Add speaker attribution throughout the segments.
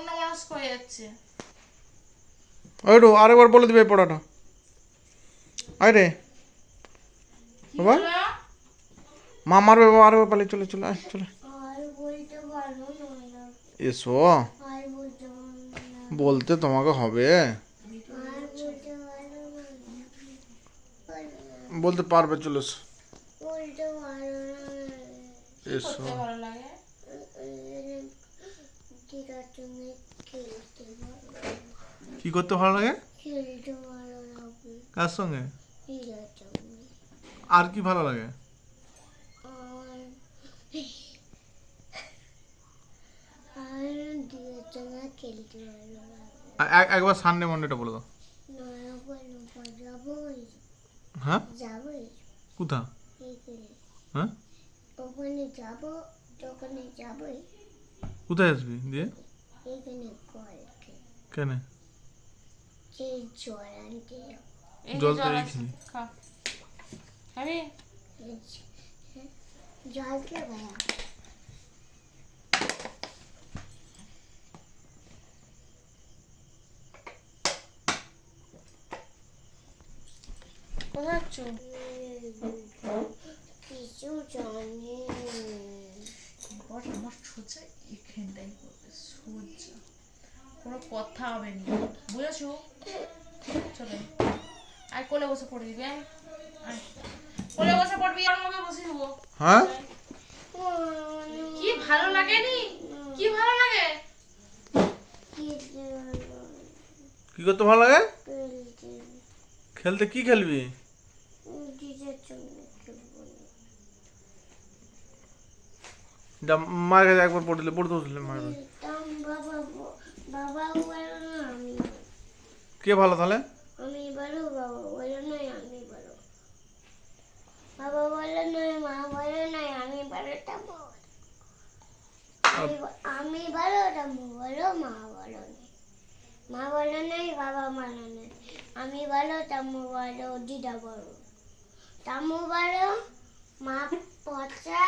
Speaker 1: অন্য মানুষ হয়ে যাচ্ছে।
Speaker 2: ওইটু আরেকবার বলে দিবে এই পড়াটা। আয় রে। বাবা? মা মারবে বাবা আরেকবার পালিয়ে চলে চলে আয় চলে।
Speaker 3: বলতে
Speaker 2: এসো।
Speaker 3: বলতে
Speaker 2: তোমাকে হবে।
Speaker 3: বলতে
Speaker 2: পারবে চলে এসো। এসো
Speaker 1: করতে ভালো লাগে
Speaker 3: যেটা তুমি খেলতে পারো
Speaker 2: কি করতে ভালো লাগে? কার সঙ্গে? আর কি ভালো লাগে? একবার সানডে মন্ডেটা বলে দাও। হ্যাঁ? কোথা হ্যাঁ?
Speaker 3: ওখানে যাব ওখানে যাবোই।
Speaker 2: কোথায় আসবি দিয়ে? কেন?
Speaker 3: জল
Speaker 2: তো এইখানে।
Speaker 1: খাবি?
Speaker 3: জল কে ভাইয়া কিছু জানি
Speaker 1: আমার সোজা এখানটাই করবে সোজা কোনো কথা হবে না। বুঝেছ? চলে। আর কোলে বসে পড়ে দিবি। কোলে বসে পড়বি আর আমাকে বসে দেবো।
Speaker 2: হ্যাঁ?
Speaker 1: কি ভালো লাগে নি? কি ভালো লাগে?
Speaker 2: কি করতে ভালো লাগে?
Speaker 3: খেলতে
Speaker 2: কি খেলবি
Speaker 3: দিদির সঙ্গে খেলব না।
Speaker 2: যা মায়ের কাছে একবার পড়ে দিলে পড়তে বসলে।
Speaker 3: তাম আমি
Speaker 2: কে ভালো তাহলে
Speaker 3: আমি বলো বাবা বলো মা বলো মা বলো মা বাবা বলো নয় আমি বলো তাম্বু বলো দিদা বলো তাম্বু বলো মা পচা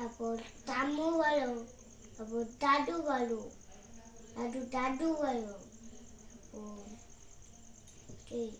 Speaker 3: তারপর তামু বলো তারপর দাদু বলো দাদু দাদু বলো ও ঠিক